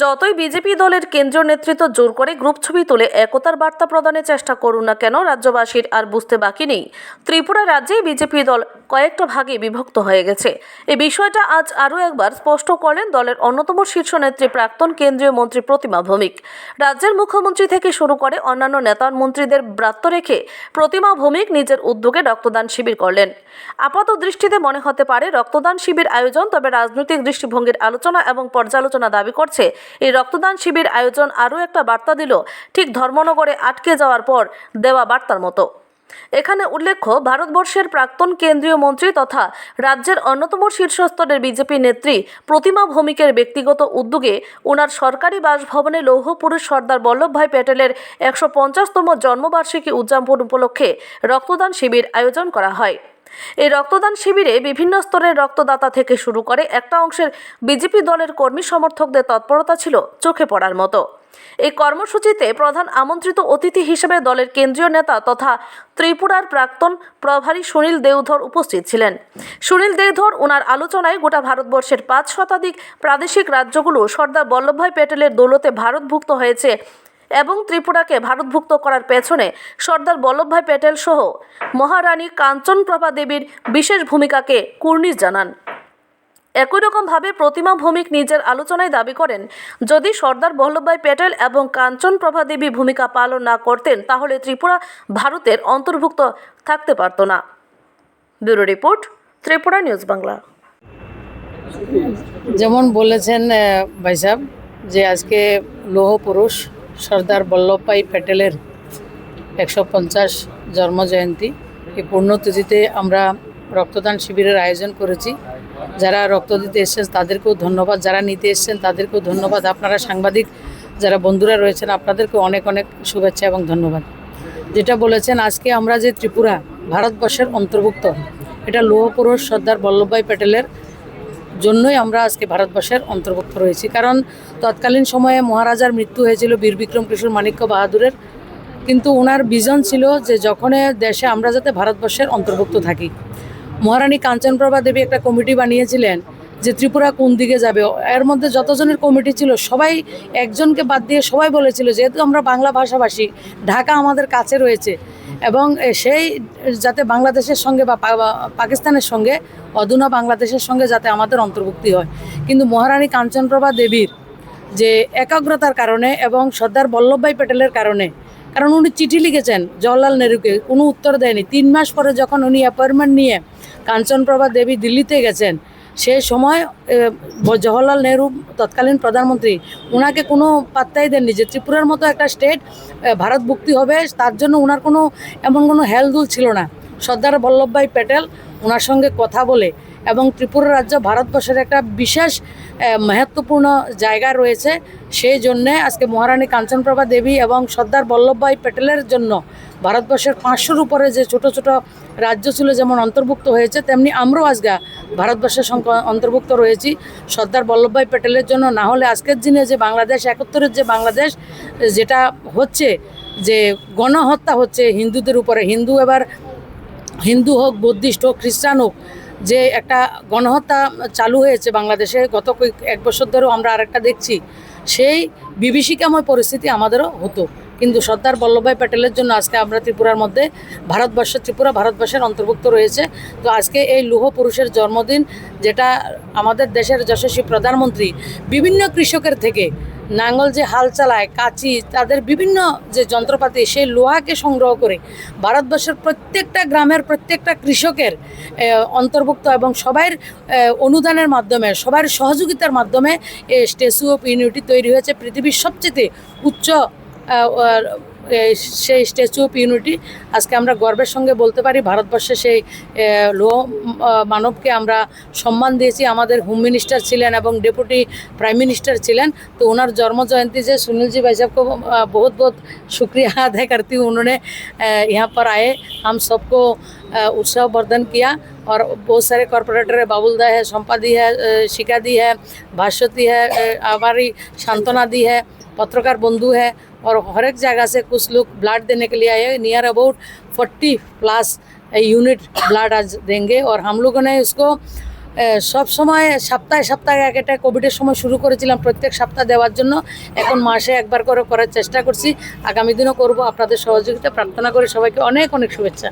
যতই বিজেপি দলের কেন্দ্রীয় নেতৃত্ব জোর করে গ্রুপ ছবি তুলে একতার বার্তা প্রদানের চেষ্টা করুন না কেন, রাজ্যবাসীর আর বুঝতে বাকি নেই। ত্রিপুরা রাজ্যে বিজেপি দল কয়েকটা ভাগে বিভক্ত হয়ে গেছে। এই বিষয়টা আজ আরও একবার স্পষ্ট করলেন দলের অন্যতম শীর্ষ নেত্রী প্রাক্তন কেন্দ্রীয় মন্ত্রী প্রতিমা ভৌমিক। রাজ্যের মুখ্যমন্ত্রী থেকে শুরু করে অন্যান্য নেতা মন্ত্রীদের ব্রাত্য রেখে প্রতিমা ভৌমিক নিজের উদ্যোগে রক্তদান শিবির করলেন। আপাত দৃষ্টিতে মনে হতে পারে রক্তদান শিবির আয়োজন তবে রাজনৈতিক দৃষ্টিভঙ্গির আলোচনা এবং পর্যালোচনা দাবি করছে এই রক্তদান শিবির আয়োজন আরও একটা বার্তা দিল। ঠিক ধর্মনগরে আটকে যাওয়ার পর দেওয়া বার্তার মতো। এখানে উল্লেখ্য, ভারতবর্ষের প্রাক্তন কেন্দ্রীয় মন্ত্রী তথা রাজ্যের অন্যতম শীর্ষস্তরের বিজেপি নেত্রী প্রতিমা ভৌমিকের ব্যক্তিগত উদ্যোগে ওনার সরকারি বাসভবনে লৌহ পুরুষ সর্দার বল্লভভাই প্যাটেলের একশো পঞ্চাশতম জন্মবার্ষিকী উদযাপন উপলক্ষে রক্তদান শিবির আয়োজন করা হয়। এই রক্তদান শিবিরে বিভিন্ন স্তরের রক্তদাতা থেকে শুরু করে একটা অংশের বিজেপি দলের কর্মী সমর্থকদের তৎপরতা ছিল চোখে পড়ার মতো। এই কর্মসূচিতে প্রধান আমন্ত্রিত অতিথি হিসেবে দলের কেন্দ্রীয় নেতা তথা ত্রিপুরার প্রাক্তন প্রভারী সুনীল দেওধর উপস্থিত ছিলেন। সুনীল দেওধর ওনার আলোচনায় গোটা ভারতবর্ষের পাঁচ শতাধিক প্রাদেশিক রাজ্যগুলো সর্দার বল্লভভাই প্যাটেলের দৌলতে ভারতভুক্ত হয়েছে এবং ত্রিপুরাকে ভারতভুক্ত করার পেছনে সর্দার বল্লভভাই প্যাটেল সহ মহারানী কাঞ্চনপ্রভা দেবীর বিশেষ ভূমিকাকে কুর্নিশ জানান। একই রকমভাবে প্রতিমা ভৌমিক নিজের আলোচনায় দাবি করেন, যদি সর্দার বল্লভভাই প্যাটেল এবং কাঞ্চনপ্রভা দেবী ভূমিকা পালন না করতেন, তাহলে ত্রিপুরা ভারতের অন্তর্ভুক্ত থাকতে পারত না। Bureau report, Tripura news Bangla. যেমন বলেছেন ভাই সাহেব, যে আজকে লৌহ পুরুষ সর্দার বল্লভভাই প্যাটেলের একশো পঞ্চাশ জন্মজয়ন্তী। এই পূর্ণতিথিতে আমরা রক্তদান শিবিরের আয়োজন করেছি। যারা রক্ত দিতে এসেছেন তাদেরকেও ধন্যবাদ। যারা নিতে এসেছেন তাদেরকেও ধন্যবাদ। আপনারা সাংবাদিক, যারা বন্ধুরা রয়েছেন, আপনাদেরকেও অনেক অনেক শুভেচ্ছা এবং ধন্যবাদ। যেটা বলেছেন, আজকে আমরা যে ত্রিপুরা, ভারতবর্ষের অন্তর্ভুক্ত, এটা লৌহ পুরুষ সর্দার বল্লভভাই প্যাটেলের জন্যই আমরা আজকে ভারতবর্ষের অন্তর্ভুক্ত রয়েছি। কারণ তৎকালীন সময়ে মহারাজার মৃত্যু হয়েছিল বীর বিক্রম কিশোর মাণিক্য বাহাদুরের। কিন্তু ওনার বিজন ছিল যে যখন দেশে আমরা যাতে ভারতবর্ষের অন্তর্ভুক্ত থাকি। মহারানী কাঞ্চনপ্রভা দেবী একটা কমিটি বানিয়েছিলেন যে ত্রিপুরা কোন দিকে যাবে। এর মধ্যে যতজনের কমিটি ছিল, সবাই একজনকে বাদ দিয়ে সবাই বলেছিল, যেহেতু আমরা বাংলা ভাষাভাষী, ঢাকা আমাদের কাছে রয়েছে এবং সেই, যাতে বাংলাদেশের সঙ্গে বা পাকিস্তানের সঙ্গে অধুনা বাংলাদেশের সঙ্গে যাতে আমাদের অন্তর্ভুক্তি হয়। কিন্তু মহারানী কাঞ্চনপ্রভা দেবীর যে একাগ্রতার কারণে এবং সর্দার বল্লভভাই প্যাটেলের কারণে, কারণ উনি চিঠি লিখেছেন জওয়াহরলাল নেহরুকে, কোনো উত্তর দেয়নি। তিন মাস পরে যখন উনি অ্যাপয়েন্টমেন্ট নিয়ে কাঞ্চনপ্রভা দেবী দিল্লিতে গেছেন সেই সময় জওয়াহরলাল নেহরু তৎকালীন প্রধানমন্ত্রী ওনাকে কোনো পাত্তাই দেননি যে ত্রিপুরার মতো একটা স্টেট ভারত ভুক্তি হবে, তার জন্য ওনার কোনো, এমন কোনো হেলদুল ছিল না। সর্দার বল্লভভাই প্যাটেল ওনার সঙ্গে কথা বলে এবং ত্রিপুরা রাজ্য ভারতবর্ষের একটা বিশেষ আহ, মহত্বপূর্ণ জায়গা রয়েছে। সেই জন্যে আজকে মহারানী কাঞ্চনপ্রভা দেবী এবং সর্দার বল্লভভাই প্যাটেলের জন্য ভারতবর্ষের পাঁচশোর উপরে যে ছোট ছোট রাজ্য ছিল যেমন অন্তর্ভুক্ত হয়েছে তেমনি আমরাও আজকে ভারতবর্ষের অন্তর্ভুক্ত রয়েছি। সর্দার বল্লভভাই প্যাটেলের জন্য না হলে আজকের দিনে যে বাংলাদেশ একাত্তরের যে বাংলাদেশ যেটা হচ্ছে যে গণহত্যা হচ্ছে হিন্দুদের উপরে। হিন্দু এবার হিন্দু হোক বুদ্ধিস্ট হোক খ্রিস্টান হোক যে একটা গণহত্যা চালু হয়েছে বাংলাদেশে, গত কয়েক, এক বছর ধরেও আমরা আরেকটা দেখছি, সেই বিভীষিকাময় পরিস্থিতি আমাদেরও হতো। কিন্তু সর্দার বল্লভভাই প্যাটেলের জন্য আজকে আমরা ত্রিপুরার মধ্যে ভারতবর্ষ, ত্রিপুরা ভারতবর্ষের অন্তর্ভুক্ত রয়েছে। তো আজকে এই লৌহ পুরুষের জন্মদিন, যেটা আমাদের দেশের যশস্বী প্রধানমন্ত্রী, বিভিন্ন কৃষকের থেকে নাঙ্গল যে হাল চালায়, কাঁচি, তাদের বিভিন্ন যে যন্ত্রপাতি, সেই লোহাকে সংগ্রহ করে ভারতবর্ষের প্রত্যেকটা গ্রামের প্রত্যেকটা কৃষকের অন্তর্ভুক্ত এবং সবার অনুদানের মাধ্যমে, সবার সহযোগিতার মাধ্যমে এই স্ট্যাচু অফ ইউনিটি তৈরি হয়েছে। পৃথিবীর সবচেয়ে উচ্চ সেই স্ট্যাচু অফ ইউনিটি আজকে আমরা গর্বের সঙ্গে বলতে পারি ভারতবর্ষে সেই আহ, লৌহ আহ, মানবকে আমরা সম্মান দিয়েছি আমাদের হোম মিনিস্টার ছিলেন এবং ডেপুটি प्राइम मिनिस्टर चिलन तो उनर जन्म जयंती से सुनील जी भाई साहब को अ, बहुत बहुत शुक्रिया अदा करती हूँ उन्होंने अ, यहाँ पर आए हम सबको अ, उत्सव वर्धन किया और बहुत सारे कॉरपोरेटर है बाबुलदा है शंपा दी है अ, शिका दी है भास्वती है अ, हमारी शांतना दी है पत्रकार बंधु है और हर एक जगह से कुछ लोग ब्लड देने के लिए आए near about forty plus unit blood आज देंगे और हम लोगों ने इसको সব সময় সপ্তাহে সপ্তাহে এক একটা কোভিডের সময় শুরু করেছিলাম প্রত্যেক সপ্তাহ দেওয়ার জন্য এখন মাসে একবার করে করার চেষ্টা করছি আগামী দিনও করব আপনাদের সহযোগিতা প্রার্থনা করে সবাইকে অনেক অনেক শুভেচ্ছা